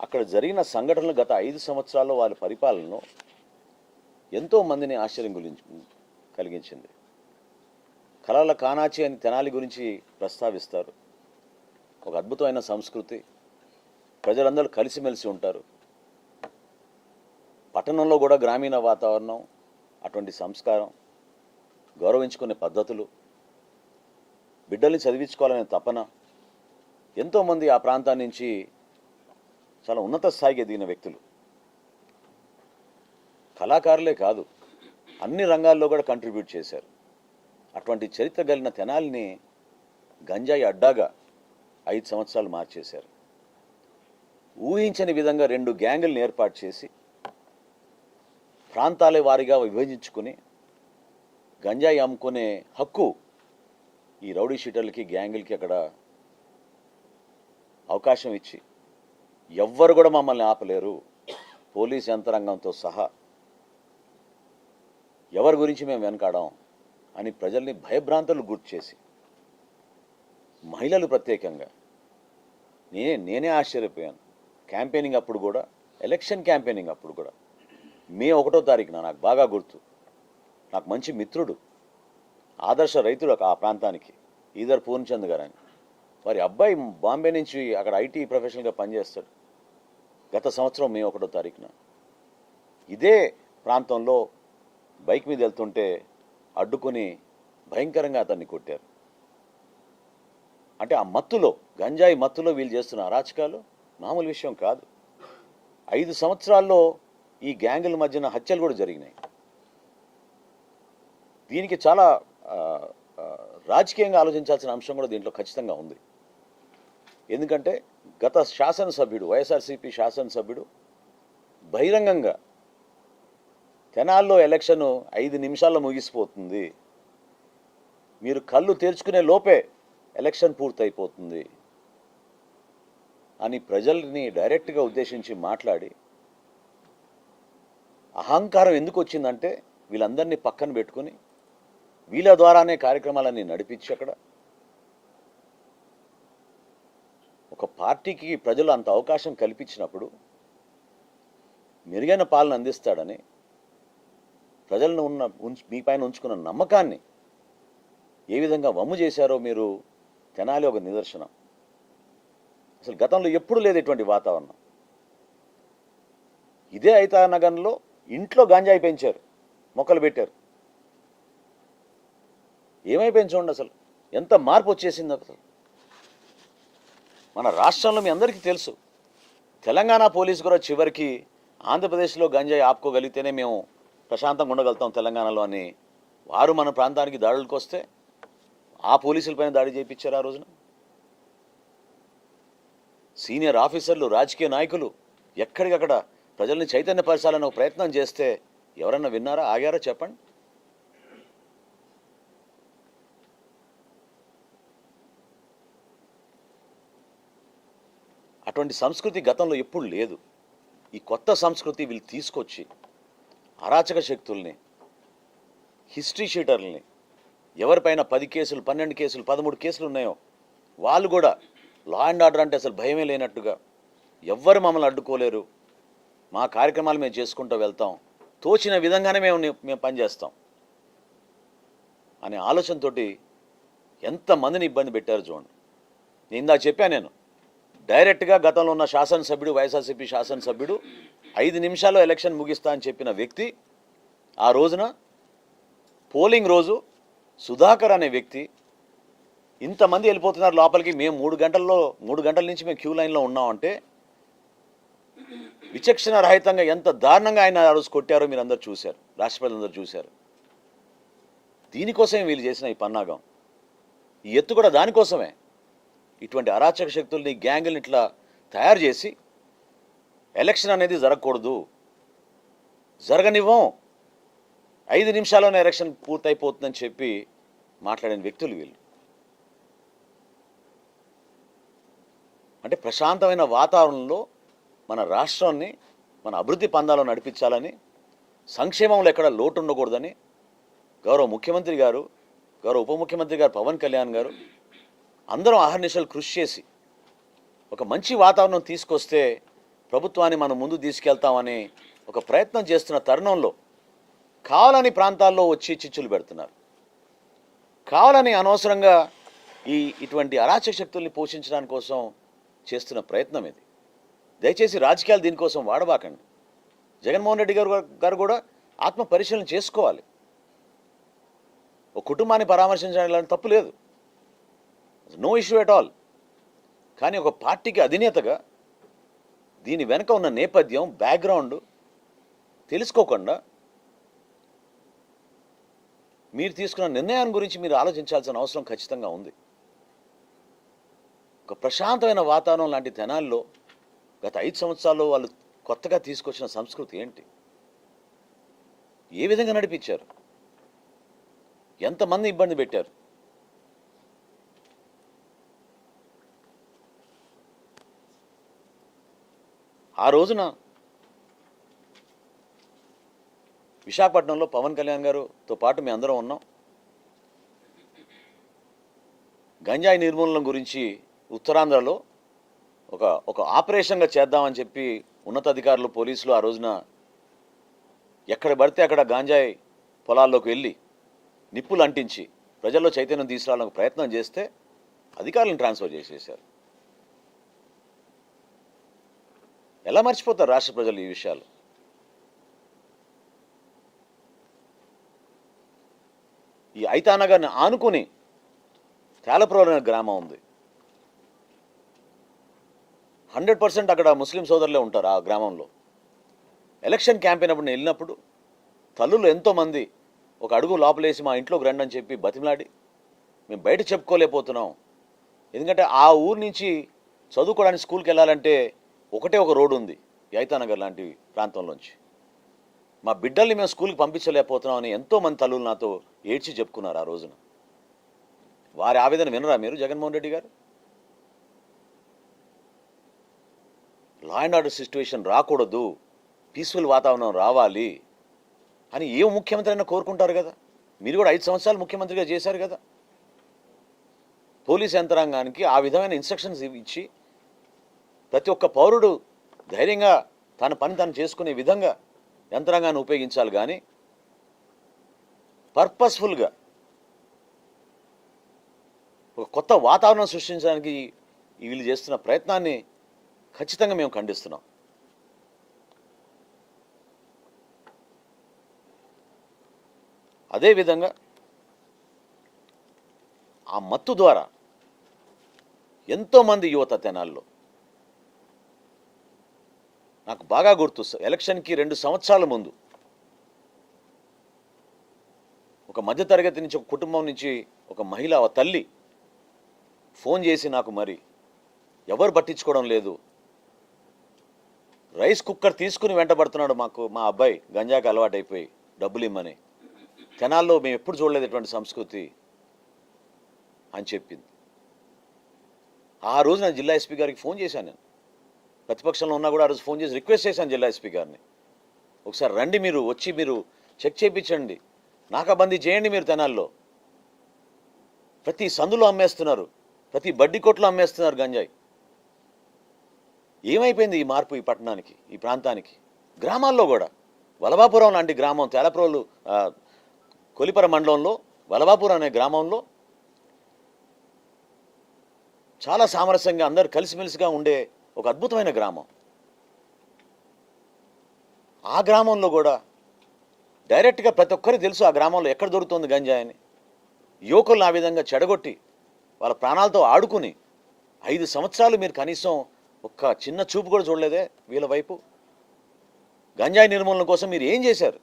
అక్కడ జరిగిన సంఘటనలు గత ఐదు సంవత్సరాల్లో వారి పరిపాలనలో ఎంతో మందిని ఆశ్చర్యం గురించి కలిగించింది. కళల కానాచి అని తెనాలి గురించి ప్రస్తావిస్తారు. ఒక అద్భుతమైన సంస్కృతి. ప్రజలందరూ కలిసిమెలిసి ఉంటారు. పట్టణంలో కూడా గ్రామీణ వాతావరణం అటువంటి సంస్కారం గౌరవించుకునే పద్ధతులు బిడ్డల్ని చదివించుకోవాలనే తపన ఎంతోమంది ఆ ప్రాంతాన్ని నుంచి చాలా ఉన్నత స్థాయికి ఎదిగిన వ్యక్తులు. కళాకారులే కాదు అన్ని రంగాల్లో కూడా కంట్రిబ్యూట్ చేశారు. అటువంటి చరిత్ర కలిగిన తెనాలిని గంజాయి అడ్డాగా ఐదు సంవత్సరాలు మార్చేశారు. ఊహించని విధంగా రెండు గ్యాంగులను ఏర్పాటు చేసి ప్రాంతాల వారిగా విభజించుకుని గంజాయి అమ్ముకునే హక్కు ఈ రౌడీ షీటర్లకి గ్యాంగులకి అక్కడ అవకాశం ఇచ్చి ఎవ్వరు కూడా మమ్మల్ని ఆపలేరు. పోలీస్ యంత్రాంగంతో సహా ఎవరి గురించి మేము వెనకాడం అని ప్రజల్ని భయభ్రాంతులు గుర్తు చేసి మహిళలు ప్రత్యేకంగా నేనే నేనే ఆశ్చర్యపోయాను. క్యాంపెయినింగ్ అప్పుడు కూడా ఎలక్షన్ క్యాంపెయినింగ్ అప్పుడు కూడా మే ఒకటో తారీఖున నాకు బాగా గుర్తు. నాకు మంచి మిత్రుడు ఆదర్శ రైతుడు ఆ ప్రాంతానికి ఈదర్ పూర్ణచంద్ గారు అని. వారి అబ్బాయి బాంబే నుంచి అక్కడ ఐటీ ప్రొఫెషనల్గా పనిచేస్తాడు. గత సంవత్సరం మే ఒకటో తారీఖున. ఇదే ప్రాంతంలో బైక్ మీద వెళ్తుంటే అడ్డుకొని భయంకరంగా అతన్ని కొట్టారు. అంటే ఆ మత్తులో గంజాయి మత్తులో వీళ్ళు చేస్తున్న అరాచకాలు మామూలు విషయం కాదు. ఐదు సంవత్సరాల్లో ఈ గ్యాంగుల మధ్యన హత్యలు కూడా జరిగినాయి. దీనికి చాలా రాజకీయంగా ఆలోచించాల్సిన అంశం కూడా దీంట్లో ఖచ్చితంగా ఉంది. ఎందుకంటే గత శాసనసభ్యుడు వైఎస్ఆర్సీపీ శాసనసభ్యుడు బహిరంగంగా తెనాల్లో ఎలక్షన్ ఐదు నిమిషాల్లో ముగిసిపోతుంది. మీరు కళ్ళు తెరుచుకునే లోపే ఎలక్షన్ పూర్తయిపోతుంది అని ప్రజల్ని డైరెక్ట్గా ఉద్దేశించి మాట్లాడి అహంకారం ఎందుకు వచ్చిందంటే వీళ్ళందరినీ పక్కన పెట్టుకుని వీళ్ళ ద్వారానే కార్యక్రమాలన్నీ నడిపించి అక్కడ ఒక పార్టీకి ప్రజలు అంత అవకాశం కల్పించినప్పుడు మెరుగైన పాలన అందిస్తాడని ప్రజలను ఉన్న ఉంచ్ మీ పైన ఉంచుకున్న నమ్మకాన్ని ఏ విధంగా వమ్ము చేశారో మీరు తెనాలి ఒక నిదర్శనం. అసలు గతంలో ఎప్పుడు లేదు ఇటువంటి వాతావరణం. ఇదే అయితే నగరంలో ఇంట్లో గాంజాయి పెంచారు మొక్కలు పెట్టారు. ఏమై పెంచండి అసలు? ఎంత మార్పు వచ్చేసింది అసలు? మన రాష్ట్రంలో మీ అందరికీ తెలుసు. తెలంగాణ పోలీసు కూడా చివరికి ఆంధ్రప్రదేశ్లో గంజాయి ఆపుకోగలిగితేనే మేము ప్రశాంతంగా ఉండగలుగుతాం తెలంగాణలో అని వారు మన ప్రాంతానికి దాడులకు వస్తే ఆ పోలీసులపైన దాడి చేయించారు ఆ రోజున. సీనియర్ ఆఫీసర్లు రాజకీయ నాయకులు ఎక్కడికక్కడ ప్రజల్ని చైతన్యపరచాలని ఒక ప్రయత్నం చేస్తే ఎవరన్నా విన్నారా ఆగారా చెప్పండి. అటువంటి సంస్కృతి గతంలో ఎప్పుడు లేదు. ఈ కొత్త సంస్కృతి వీళ్ళు తీసుకొచ్చి అరాచక శక్తుల్ని హిస్టరీ షీటర్లని ఎవరిపైన పది కేసులు పన్నెండు కేసులు పదమూడు కేసులు ఉన్నాయో వాళ్ళు కూడా లా అండ్ ఆర్డర్ అంటే అసలు భయమే లేనట్టుగా ఎవ్వరు మమ్మల్ని అడ్డుకోలేరు. మా కార్యక్రమాలు మేము చేసుకుంటూ వెళ్తాం. తోచిన విధంగానే మేము మేము పనిచేస్తాం అనే ఆలోచనతోటి ఎంతమందిని ఇబ్బంది పెట్టారు చూడండి. నేను ఇందాక చెప్పాను నేను. డైరెక్ట్గా గతంలో ఉన్న శాసనసభ్యుడు వైఎస్ఆర్సీపీ శాసనసభ్యుడు ఐదు నిమిషాల్లో ఎలక్షన్ ముగిస్తా అని చెప్పిన వ్యక్తి ఆ రోజున పోలింగ్ రోజు సుధాకర్ అనే వ్యక్తి ఇంతమంది వెళ్ళిపోతున్నారు లోపలికి మేము మూడు గంటల్లో మూడు గంటల నుంచి మేము క్యూ లైన్లో ఉన్నామంటే విచక్షణ రహితంగా ఎంత దారుణంగా ఆయన ఆ రోజు కొట్టారో మీరు అందరు చూశారు రాష్ట్రపతి అందరు చూశారు. దీనికోసమే వీళ్ళు చేసిన ఈ పన్నాగం. ఈ ఎత్తు కూడా దానికోసమే. ఇటువంటి అరాచక శక్తుల్ని గ్యాంగుల్ని ఇట్లా తయారు చేసి ఎలక్షన్ అనేది జరగకూడదు. జరగనివ్వం. ఐదు నిమిషాల్లోనే ఎలక్షన్ పూర్తయిపోతుందని చెప్పి మాట్లాడిన వ్యక్తులు వీళ్ళు. అంటే ప్రశాంతమైన వాతావరణంలో మన రాష్ట్రాన్ని మన అభివృద్ధి పందాలో నడిపించాలని సంక్షేమంలో ఎక్కడ లోటు ఉండకూడదని గౌరవ ముఖ్యమంత్రి గారు గౌరవ ఉప ముఖ్యమంత్రి గారు పవన్ కళ్యాణ్ గారు అందరం అహర్నిశలు కృషి చేసి ఒక మంచి వాతావరణం తీసుకొస్తే ప్రభుత్వాన్ని మనం ముందు తీసుకెళ్తామని ఒక ప్రయత్నం చేస్తున్న తరుణంలో కావాలని ప్రాంతాల్లో వచ్చి చిచ్చులు పెడుతున్నారు. కావాలని అనవసరంగా ఈ ఇటువంటి అరాచక శక్తుల్ని పోషించడానికి కోసం చేస్తున్న ప్రయత్నం ఇది. దయచేసి రాజకీయాలు దీనికోసం వాడబాకండి. జగన్మోహన్ రెడ్డి గారు గారు కూడా ఆత్మ పరిశీలన చేసుకోవాలి. ఒక కుటుంబాన్ని పరామర్శించడం తప్పు లేదు. No issue at all. కానీ ఒక పార్టీకి అధినేతగా దీని వెనక ఉన్న నేపథ్యం బ్యాక్గ్రౌండ్ తెలుసుకోకుండా మీరు తీసుకున్న నిర్ణయాన్ని గురించి మీరు ఆలోచించాల్సిన అవసరం ఖచ్చితంగా ఉంది. ఒక ప్రశాంతమైన వాతావరణం లాంటి తెనాల్లో గత ఐదు సంవత్సరాల్లో వాళ్ళు కొత్తగా తీసుకొచ్చిన సంస్కృతి ఏంటి? ఏ విధంగా నడిపించారు? ఎంతమంది ఇబ్బంది పెట్టారు? ఆ రోజున విశాఖపట్నంలో పవన్ కళ్యాణ్ గారుతో పాటు మేము అందరం ఉన్నాం. గంజాయి నిర్మూలన గురించి ఉత్తరాంధ్రలో ఒక ఒక ఆపరేషన్గా చేద్దామని చెప్పి ఉన్నతాధికారులు పోలీసులు ఆ రోజున ఎక్కడ పడితే అక్కడ గాంజాయి పొలాల్లోకి వెళ్ళి నిప్పులు అంటించి ప్రజల్లో చైతన్యం తీసుకురావడానికి ప్రయత్నం చేస్తే అధికారులను ట్రాన్స్ఫర్ చేసేసారు ఎలా మర్చిపోతారు రాష్ట్ర ప్రజలు ఈ విషయాలు? ఈ ఐతానగర్ని ఆనుకుని తేలప్రోలు అనే గ్రామం ఉంది. హండ్రెడ్ పర్సెంట్ అక్కడ ముస్లిం సోదరులే ఉంటారు ఆ గ్రామంలో. ఎలక్షన్ క్యాంపెయిన్ అప్పుడు నేను వెళ్ళినప్పుడు తల్లులు ఎంతోమంది ఒక అడుగు లోపలేసి మా ఇంట్లోకి రండి అని చెప్పి బతిమలాడి మేము బయట చెప్పుకోలేకపోతున్నాం. ఎందుకంటే ఆ ఊరు నుంచి చదువుకోవడానికి స్కూల్కి వెళ్ళాలంటే ఒకటే ఒక రోడ్డు ఉంది యైతానగర్ లాంటి ప్రాంతంలోంచి. మా బిడ్డల్ని మేము స్కూల్కి పంపించలేకపోతున్నాం అని ఎంతోమంది తల్లులు నాతో ఏడ్చి చెప్పుకున్నారు ఆ రోజున. వారి ఆవేదన వినరా మీరు Jaganmohan Reddy garu? Law and order situation రాకూడదు పీస్ఫుల్ వాతావరణం రావాలి అని ఏ ముఖ్యమంత్రి అయినా కోరుకుంటారు కదా. మీరు కూడా ఐదు సంవత్సరాలు ముఖ్యమంత్రిగా చేశారు కదా. పోలీస్ యంత్రాంగానికి ఆ విధమైన ఇన్స్ట్రక్షన్స్ ఇచ్చి ప్రతి ఒక్క పౌరుడు ధైర్యంగా తన పని తను చేసుకునే విధంగా యంత్రాంగాన్ని ఉపయోగించాలి కానీ పర్పస్ఫుల్గా ఒక కొత్త వాతావరణం సృష్టించడానికి వీళ్ళు చేస్తున్న ప్రయత్నాన్ని ఖచ్చితంగా మేము ఖండిస్తున్నాం. అదేవిధంగా ఆ మత్తు ద్వారా ఎంతోమంది యువత తెనాల్లో నాకు బాగా గుర్తు. ఎలక్షన్కి రెండు సంవత్సరాల ముందు. ఒక మధ్యతరగతి నుంచి ఒక కుటుంబం నుంచి ఒక మహిళ ఒక తల్లి ఫోన్ చేసి నాకు మరి ఎవరు పట్టించుకోవడం లేదు. రైస్ కుక్కర్ తీసుకుని వెంటబడుతున్నాడు మాకు మా అబ్బాయి. గంజాకి అలవాటైపోయి డబ్బులు ఇమ్మని. తెనాల్లో మేము ఎప్పుడు చూడలేదు ఇటువంటి సంస్కృతి అని చెప్పింది. ఆ రోజు నేను జిల్లా ఎస్పీ గారికి ఫోన్ చేశాను నేను. ప్రతిపక్షంలో ఉన్నా కూడా ఆ రోజు ఫోన్ చేసి రిక్వెస్ట్ చేశాను జిల్లా ఎస్పీ గారిని. ఒకసారి రండి మీరు వచ్చి మీరు చెక్ చేయించండి నాకాబందీ చేయండి మీరు తెనాల్లో. ప్రతి సందులో అమ్మేస్తున్నారు ప్రతి బడ్డీ కొట్లో అమ్మేస్తున్నారు గంజాయి. ఏమైపోయింది ఈ మార్పు ఈ పట్టణానికి ఈ ప్రాంతానికి? గ్రామాల్లో కూడా. వలభాపురం లాంటి గ్రామం తేలప్రోలు కొలిపర మండలంలో వలభాపురం అనే గ్రామంలో చాలా సామరస్యంగా అందరు కలిసిమెలిసిగా ఉండే ఒక అద్భుతమైన గ్రామం. ఆ గ్రామంలో కూడా డైరెక్ట్గా ప్రతి ఒక్కరికి తెలుసు ఆ గ్రామంలో ఎక్కడ దొరుకుతుంది గంజాయి అని. యువకులను ఆ విధంగా చెడగొట్టి వాళ్ళ ప్రాణాలతో ఆడుకుని ఐదు సంవత్సరాలు మీరు కనీసం ఒక్క చిన్న చూపు కూడా చూడలేదే వీళ్ళ వైపు. గంజాయి నిర్మూలన కోసం మీరు ఏం చేశారు?